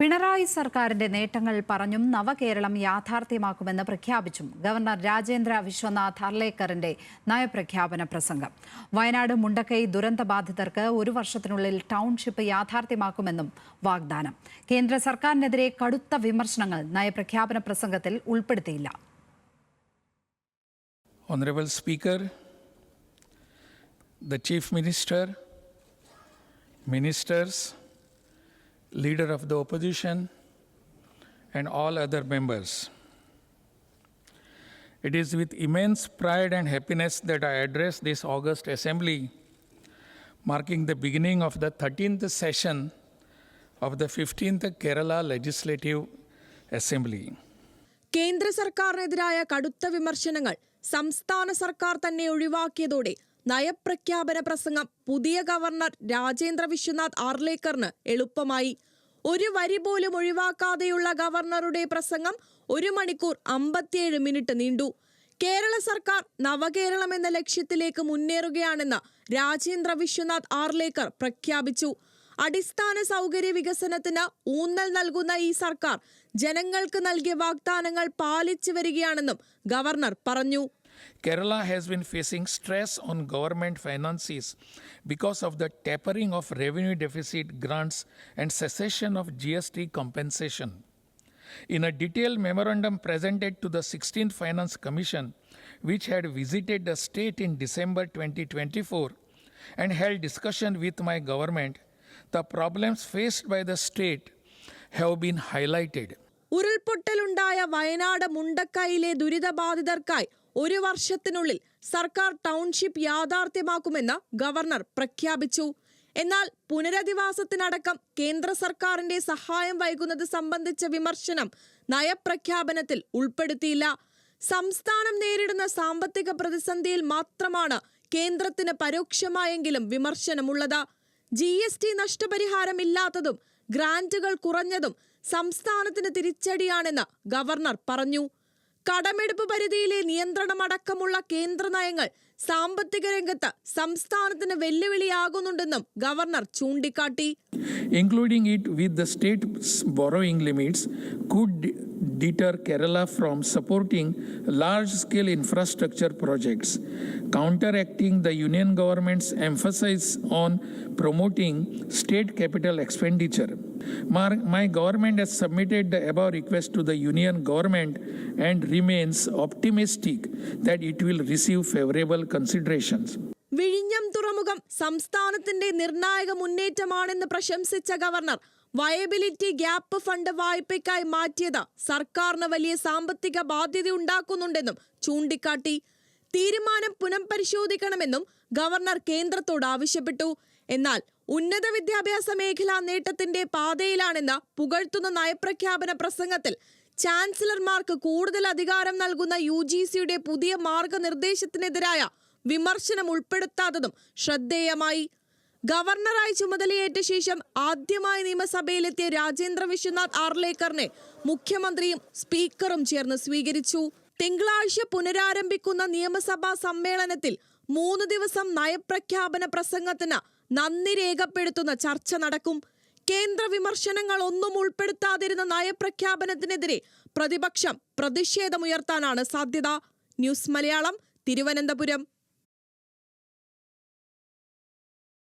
പിണറായി സർക്കാരിന്റെ നേട്ടങ്ങൾ പറഞ്ഞും നവകേരളം യാഥാർത്ഥ്യമാക്കുമെന്ന് പ്രഖ്യാപിച്ചും ഗവർണർ രാജേന്ദ്ര വിശ്വനാഥ് അർലേക്കറിന്റെ നയപ്രഖ്യാപന പ്രസംഗം. വയനാട് മുണ്ടക്കൈ ദുരന്ത ബാധിതർക്ക് ഒരു വർഷത്തിനുള്ളിൽ ടൗൺഷിപ്പ് യാഥാർത്ഥ്യമാക്കുമെന്നും വാഗ്ദാനം. കേന്ദ്ര സർക്കാരിനെതിരെ കടുത്ത വിമർശനങ്ങൾ നയപ്രഖ്യാപന പ്രസംഗത്തിൽ ഉൾപ്പെടുത്തിയില്ല. Honorable ministers, leader of the opposition, and all other members. It is with immense pride and happiness that I address this August Assembly, marking the beginning of the 13th session of the 15th Kerala Legislative Assembly. കേന്ദ്ര സർക്കാരിനെതിരായ കടുത്ത വിമർശനങ്ങൾ സംസ്ഥാന സർക്കാർ തന്നെ ഒഴിവാക്കിയതോടെ നയപ്രഖ്യാപന പ്രസംഗം പുതിയ governor Rajendra Vishwanath ആർലേക്കറിന് എളുപ്പമായി. ഒരു വരി പോലും ഒഴിവാക്കാതെയുള്ള ഗവർണറുടെ പ്രസംഗം ഒരു മണിക്കൂർ അമ്പത്തിയേഴ് മിനിറ്റ് നീണ്ടു. കേരള സർക്കാർ നവകേരളം എന്ന ലക്ഷ്യത്തിലേക്ക് മുന്നേറുകയാണെന്ന് രാജേന്ദ്ര വിശ്വനാഥ് ആർലേക്കർ പ്രഖ്യാപിച്ചു. അടിസ്ഥാന സൗകര്യ വികസനത്തിന് ഊന്നൽ നൽകുന്ന ഈ സർക്കാർ ജനങ്ങൾക്ക് നൽകിയ വാഗ്ദാനങ്ങൾ പാലിച്ചു വരികയാണെന്നും ഗവർണർ പറഞ്ഞു. Kerala has been facing stress on government finances because of the tapering of revenue deficit grants and cessation of GST compensation. In a detailed memorandum presented to the 16th Finance Commission, which had visited the state in December 2024 and held discussion with my government, the problems faced by the state have been highlighted. ഉരുൾപൊട്ടലുണ്ടായ Wayanad മുണ്ടക്കയിലെ ദുരിതബാധിതർക്കായി ഒരു വർഷത്തിനുള്ളിൽ സർക്കാർ township യാഥാർത്ഥ്യമാക്കുമെന്ന് governor പ്രഖ്യാപിച്ചു. എന്നാൽ പുനരധിവാസത്തിനടക്കം കേന്ദ്ര സർക്കാരിന്റെ സഹായം വൈകുന്നത് സംബന്ധിച്ച വിമർശനം നയപ്രഖ്യാപനത്തിൽ ഉൾപ്പെടുത്തിയില്ല. സംസ്ഥാനം നേരിടുന്ന സാമ്പത്തിക പ്രതിസന്ധിയിൽ മാത്രമാണ് കേന്ദ്രത്തിന് പരോക്ഷമായെങ്കിലും വിമർശനമുള്ളത്. ജി എസ് ടി നഷ്ടപരിഹാരം ഇല്ലാത്തതും ഗ്രാന്റുകൾ കുറഞ്ഞതും സംസ്ഥാനത്തിന് തിരിച്ചടിയാണെന്ന് ഗവർണർ പറഞ്ഞു. കടമെടുപ്പ് പരിധിയിലെ നിയന്ത്രണമടക്കമുള്ള കേന്ദ്ര നയങ്ങൾ സാമ്പത്തിക രംഗത്ത് സംസ്ഥാനത്തിന് വെല്ലുവിളിയാകുന്നുണ്ടെന്നും ഗവർണർ ചൂണ്ടിക്കാട്ടി. Including it with the state borrowing limits de- deter Kerala from supporting large scale infrastructure projects, counteracting the union government's emphasis on promoting state capital expenditure. Mar- My government has submitted the above request to the union government and remains optimistic that it will receive favorable considerations. തുറമുഖം സംസ്ഥാനത്തിന്റെ നിർണായക മുന്നേറ്റമാണെന്ന് പ്രശംസിച്ച governor viability gap fund വായ്പയ്ക്കായി മാറ്റിയത് സർക്കാരിന് വലിയ സാമ്പത്തിക ബാധ്യത ഉണ്ടാക്കുന്നുണ്ടെന്നും ചൂണ്ടിക്കാട്ടി. തീരുമാനം പുനഃപരിശോധിക്കണമെന്നും ഗവർണർ കേന്ദ്രത്തോട് ആവശ്യപ്പെട്ടു. എന്നാൽ ഉന്നത വിദ്യാഭ്യാസ മേഖല നേട്ടത്തിന്റെ പാതയിലാണെന്ന് പുകഴ്ത്തുന്ന നയപ്രഖ്യാപന പ്രസംഗത്തിൽ ചാൻസലർമാർക്ക് കൂടുതൽ അധികാരം നൽകുന്ന യു പുതിയ മാർഗനിർദ്ദേശത്തിനെതിരായ വിമർശനം ഉൾപ്പെടുത്താത്തതും ശ്രദ്ധേയമായി. ഗവർണറായി ചുമതലയേറ്റ ശേഷം ആദ്യമായി നിയമസഭയിലെത്തിയ രാജേന്ദ്ര വിശ്വനാഥ് ആർലേക്കറിനെ മുഖ്യമന്ത്രിയും സ്പീക്കറും ചേർന്ന് സ്വീകരിച്ചു. തിങ്കളാഴ്ച പുനരാരംഭിക്കുന്ന നിയമസഭാ സമ്മേളനത്തിൽ മൂന്ന് ദിവസം നയപ്രഖ്യാപന പ്രസംഗത്തിന് നന്ദി രേഖപ്പെടുത്തുന്ന ചർച്ച നടക്കും. കേന്ദ്ര വിമർശനങ്ങൾ ഒന്നും ഉൾപ്പെടുത്താതിരുന്ന നയപ്രഖ്യാപനത്തിനെതിരെ പ്രതിപക്ഷം പ്രതിഷേധമുയർത്താനാണ് സാധ്യത. ന്യൂസ് മലയാളം തിരുവനന്തപുരം.